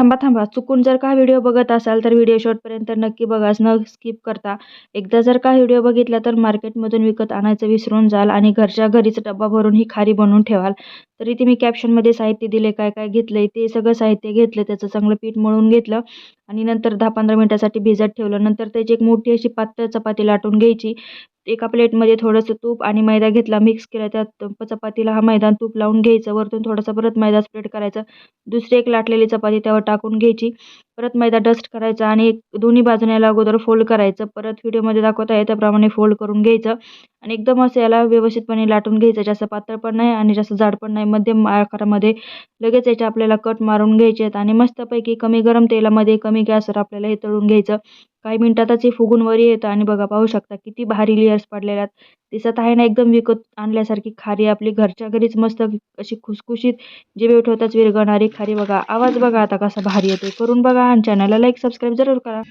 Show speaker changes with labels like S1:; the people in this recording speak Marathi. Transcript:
S1: थांबा थांबा. चुकून जर का व्हिडिओ बघत असाल तर व्हिडिओ शॉर्टपर्यंत नक्की बघा. न स्किप करता. एकदा जर का व्हिडिओ बघितला तर मार्केटमधून विकत आणायचं विसरून जाल आणि घरच्या घरीच डब्बा भरून ही खारी बनवून ठेवाल. तर इथे मी कॅप्शनमध्ये साहित्य दिले काय काय घेतलं आहे ते सगळं साहित्य घेतलं त्याचं चांगलं पीठ मळून घेतलं आणि नंतर दहा पंधरा मिनटासाठी भिजत ठेवलं. नंतर त्याची एक मोठी अशी पातळ चपाती लाटून घ्यायची. एका प्लेटमध्ये थोडंसं तूप आणि मैदा घेतला मिक्स केला. त्यात चपातीला हा मैदा तूप लावून घ्यायचं. वरतून थोडासा परत मैदा स्प्रेड करायचा. दुसरी एक लाटलेली चपाती त्यावर टाकून घ्यायची. परत मैदा डस्ट करायचा आणि दोन्ही बाजूने याला अगोदर फोल्ड करायचं. परत व्हिडिओमध्ये दाखवता आहे त्याप्रमाणे फोल्ड करून घ्यायचं. आणि एकदम असं याला व्यवस्थितपणे लाटून घ्यायचं. जास्त पातळ पण नाही आणि जास्त जाड पण नाही. मध्यम आकारामध्ये लगेच याचे आपल्याला कट मारून घ्यायचे आहेत. आणि मस्तपैकी कमी गरम तेलामध्ये कमी गॅसवर आपल्याला हे तळून घ्यायचं. काही मिनिटातच हे फुगून वर येतं आणि बघा पाहू शकता किती भारी लेअर्स पडलेल्या आहेत. दिसत आहे ना एकदम विकत आणल्यासारखी खारी आपली. घरच्या घरीच मस्त अशी खुसखुशीत जिभे ठेवताच विरघळणारी खारी बघा. आवाज बघा आता कसा भारी येतो करून बघा. आणि चॅनलला लाईक सबस्क्राईब जरूर करा.